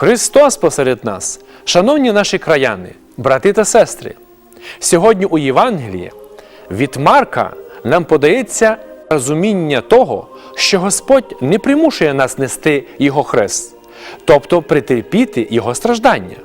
Христос посеред нас, шановні наші краяни, брати та сестри, сьогодні у Євангелії від Марка нам подається розуміння того, що Господь не примушує нас нести Його хрест, тобто притерпіти Його страждання.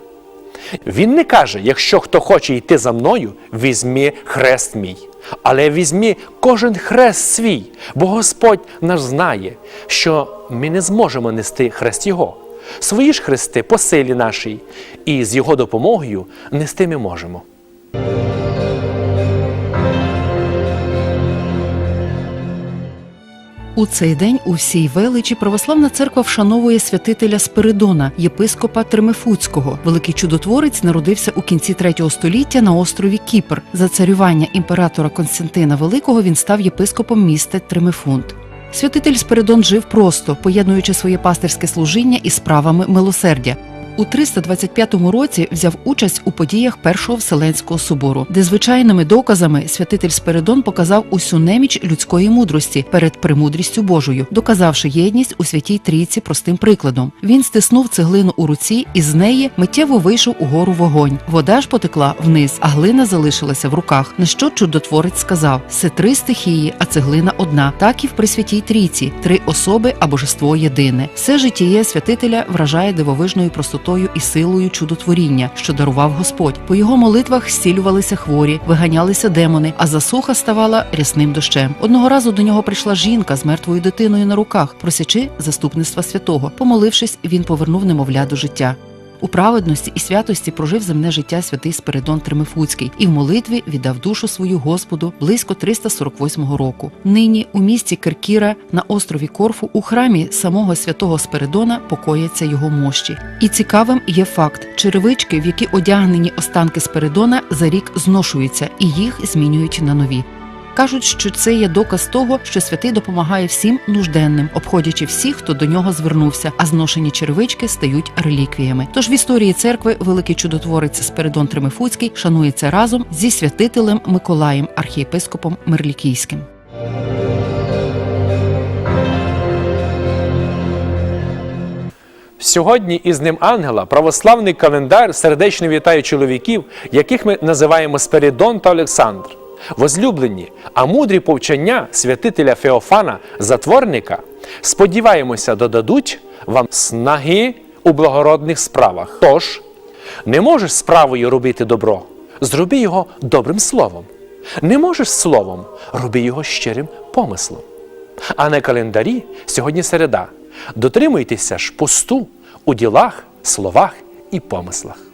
Він не каже, якщо хто хоче йти за мною, візьми хрест мій. Але візьми кожен хрест свій, бо Господь наш знає, що ми не зможемо нести хрест Його. Свої ж хрести по силі нашій, і з Його допомогою нести ми можемо. У цей день у всій величі православна церква вшановує святителя Спиридона, єпископа Тремефуцького. Великий чудотворець народився у кінці третього століття на острові Кіпр. За царювання імператора Константина Великого він став єпископом міста Тремефунт. Святитель Спиридон жив просто, поєднуючи своє пастирське служіння із справами милосердя. У 325 році взяв участь у подіях Першого Вселенського собору, де звичайними доказами святитель Спиридон показав усю неміч людської мудрості перед премудрістю Божою, доказавши єдність у святій трійці простим прикладом. Він стиснув цеглину у руці, і з неї миттєво вийшов угору вогонь. Вода ж потекла вниз, а глина залишилася в руках. На що чудотворець сказав: це три стихії, а цеглина одна. Так і в Пресвятій Трійці, три особи, а божество єдине. Все життєє святителя вражає дивовижною простотою і силою чудотворіння, що дарував Господь. По його молитвах зцілювалися хворі, виганялися демони, а засуха ставала рясним дощем. Одного разу до нього прийшла жінка з мертвою дитиною на руках, просячи заступництва святого. Помолившись, він повернув немовля до життя. У праведності і святості прожив земне життя святий Спиридон Тримифуцький і в молитві віддав душу свою Господу близько 348 року. Нині у місті Киркіра на острові Корфу у храмі самого святого Спиридона покояться його мощі. І цікавим є факт: черевички, в які одягнені останки Спиридона, за рік зношуються і їх змінюють на нові. Кажуть, що це є доказ того, що святий допомагає всім нужденним, обходячи всіх, хто до нього звернувся, а зношені черевички стають реліквіями. Тож в історії церкви великий чудотворець Спиридон Тримифуцький шанується разом зі святителем Миколаєм, архієпископом Мирлікійським. Сьогодні із Днем Ангела православний календар сердечно вітає чоловіків, яких ми називаємо Спиридон та Олександр. Возлюблені, а мудрі повчання святителя Феофана, затворника, сподіваємося, додадуть вам снаги у благородних справах. Тож, не можеш справою робити добро, зроби його добрим словом. Не можеш словом, роби його щирим помислом. А на календарі сьогодні середа. Дотримуйтеся ж посту у ділах, словах і помислах.